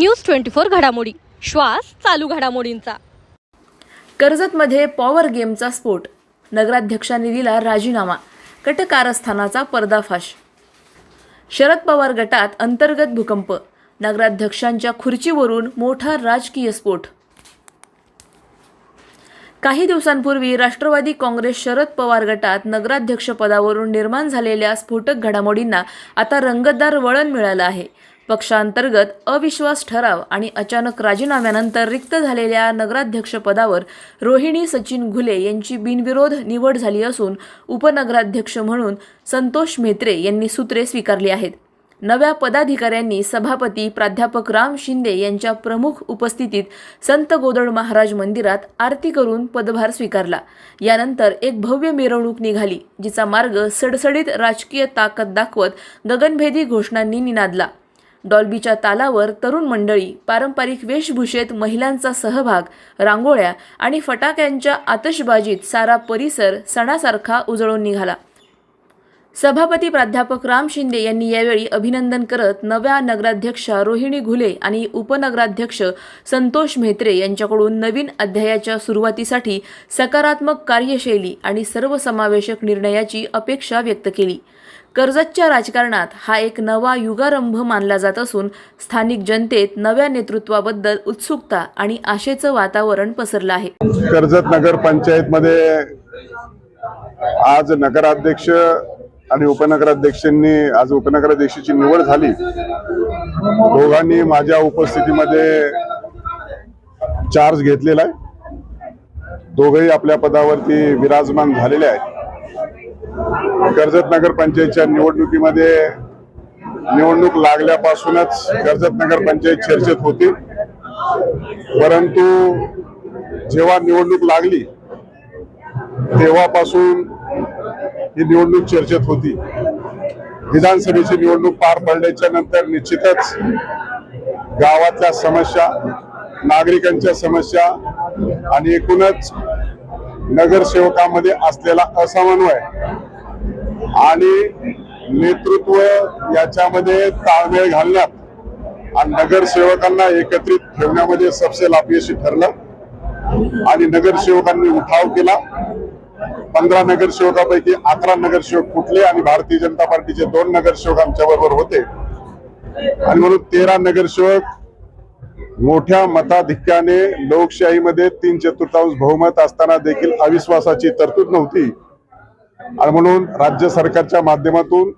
News twenty four घडामोडी. श्वास चालू घडामोडींचा. कर्जतमध्ये पॉवर गेमचा स्फोट. नगराध्यक्षांनी दिला राजीनामा. गट कारस्थानाचा पर्दाफाश. शरद पवार गटात अंतर्गत भूकंप. नगराध्यक्षांच्या खुर्चीवरून मोठा राजकीय स्फोट. काही दिवसांपूर्वी राष्ट्रवादी काँग्रेस शरद पवार गटात नगराध्यक्षपदावरून निर्माण झालेल्या स्फोटक घडामोडींना आता रंगतदार वळण मिळालं आहे. पक्षांतर्गत अविश्वास ठराव आणि अचानक राजीनाम्यानंतर रिक्त झालेल्या नगराध्यक्षपदावर रोहिणी सचिन घुले यांची बिनविरोध निवड झाली असून उपनगराध्यक्ष म्हणून संतोष म्हेत्रे यांनी सूत्रे स्वीकारली आहेत. नव्या पदाधिकाऱ्यांनी सभापती प्राध्यापक राम शिंदे यांच्या प्रमुख उपस्थितीत संत गोदड महाराज मंदिरात आरती करून पदभार स्वीकारला. यानंतर एक भव्य मिरवणूक निघाली जिचा मार्ग सडसडीत राजकीय ताकद दाखवत गगनभेदी घोषणांनी निनादला. डॉल्बीच्या तालावर तरुण मंडळी पारंपरिक वेशभूषेत महिलांचा सहभाग रांगोळ्या आणि फटाक्यांच्या आतषबाजीत सारा परिसर सणासारखा उजळून निघाला. सभापती प्राध्यापक राम शिंदे यांनी यावेळी अभिनंदन करत नव्या नगराध्यक्षा रोहिणी घुले आणि उपनगराध्यक्ष संतोष म्हेत्रे यांच्याकडून नवीन अध्यायाच्या सुरुवातीसाठी सकारात्मक कार्यशैली आणि सर्वसमावेशक निर्णयाची अपेक्षा व्यक्त केली. कर्जतच्या राजकारणात हा एक नवा युगारंभ मानला जात असून स्थानिक जनतेत नव्या नेतृत्वाबद्दल उत्सुकता आणि आशेचं वातावरण पसरलं आहे. कर्जत नगर पंचायतमध्ये आज नगराध्यक्ष आणि उपनगराध्यक्षांनी आज उपनगराध्यक्षाची निवड झाली. दोघांनी माझ्या उपस्थितीमध्ये चार्ज घेतलेला आहे. दोघही आपल्या पदावरती विराजमान झालेले आहेत. कर्जत नगरपंचायतच्या निवडणुकीमध्ये निवडणूक लागल्यापासूनच कर्जत नगरपंचायत चर्चेत होती. परंतु जेव्हा निवडणूक लागली तेव्हापासून ही निवडणूक चर्चेत होती. विधानसभेची निवडणूक पार पडल्याच्या नंतर निश्चितच गावातल्या समस्या नागरिकांच्या समस्या आणि एकूणच नगरसेवकामध्ये असलेला असमन्वय आणि नेतृत्व याच्यामध्ये ताळमेळ घालण्यात आणि नगरसेवकांना एकत्रित ठेवण्यामध्ये सबसे अपयशी ठरलं. आणि नगरसेवकांनी उठाव केला. पंधरा नगरसेवकापैकी अकरा नगरसेवक फुटले आणि भारतीय जनता पार्टीचे दोन नगरसेवक आमच्या बरोबर होते. आणि म्हणून तेरा नगरसेवक मोठ्या मताधिक्याने लोकशाहीमध्ये तीन चतुर्थांश बहुमत असताना देखील अविश्वासाची तरतूद नव्हती. आणि म्हणून राज्य सरकारच्या माध्यमातून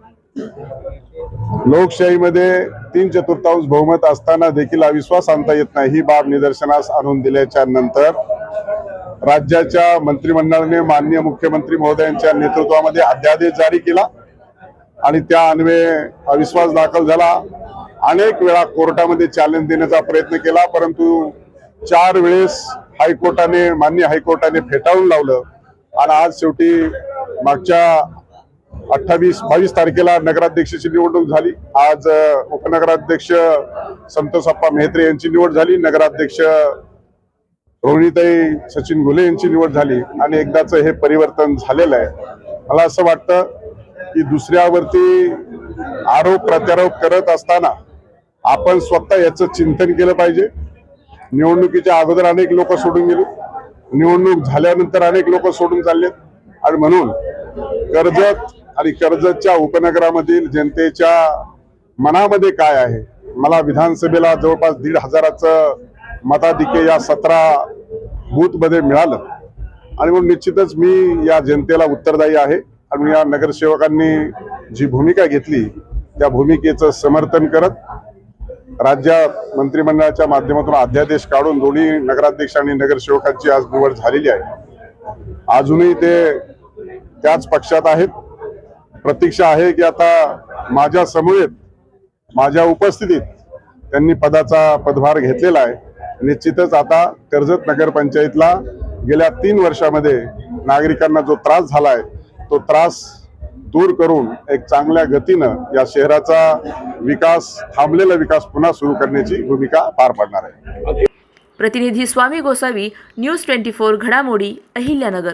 लोकशाहीमध्ये तीन चतुर्थांश बहुमत असताना देखील अविश्वास आणता येत नाही ही बाब निदर्शनास आणून दिल्याच्या नंतर राज्याच्या मंत्रिमंडळाने माननीय मुख्यमंत्री महोदयांच्या नेतृत्वामध्ये अध्यादेश जारी केला आणि त्या अन्वये अविश्वास दाखल झाला. अनेक वेळा कोर्टामध्ये चॅलेंज देण्याचा प्रयत्न केला परंतु चार वेळेस हायकोर्टाने मान्य हायकोर्टाने फेटाळून लावलं. आणि आज शेवटी मागच्या अठ्ठावीस बावीस तारखेला नगराध्यक्षाची निवडणूक झाली. आज उपनगराध्यक्ष संतोष अप्पा मेहत्रे यांची निवड झाली. नगराध्यक्ष रोहिणीताई सचिन घुले यांची निवड झाली. आणि एकदाच हे परिवर्तन झालेलं आहे. मला असं वाटतं की दुसऱ्यावरती आरोप प्रत्यारोप करत असताना आपण स्वतः याचं चिंतन केलं पाहिजे. निवडणुकीच्या अगोदर अनेक लोक सोडून गेले. निवडणूक झाल्यानंतर अनेक लोक सोडून चाललेत. आणि म्हणून कर्जत आणि कर्जतच्या उपनगरामधील जनतेच्या मनामध्ये काय आहे? मला विधानसभेला जवळपास दीड हजाराचं मताधिक्य या सतरा बूथमध्ये मिळालं. आणि म्हणून निश्चितच मी या जनतेला उत्तरदायी आहे. आणि या नगरसेवकांनी जी भूमिका घेतली त्या भूमिकेचं समर्थन करत राज्यात मंत्रिमंडळाच्या माध्यमातून अध्यादेश काढून दोन्ही नगराध्यक्ष आणि नगरसेवकांची आज निवड झालेली आहे. अजूनही ते त्याच पक्षात आहेत. प्रतीक्षा आहे की आता माझ्या समवेत माझ्या उपस्थितीत त्यांनी पदाचा पदभार घेतलेला आहे. निश्चितच आता कर्जत नगरपंचायतला गेल्या तीन वर्षामध्ये नागरिकांना जो त्रास झालाय तो त्रास दूर करून एक चांगल्या गतीनं या शहराचा विकास थांबलेला विकास पुन्हा सुरू करण्याची भूमिका पार पाडणार आहे. प्रतिनिधी Swami Gosavi news twenty four घडामोडी अहिल्यानगर.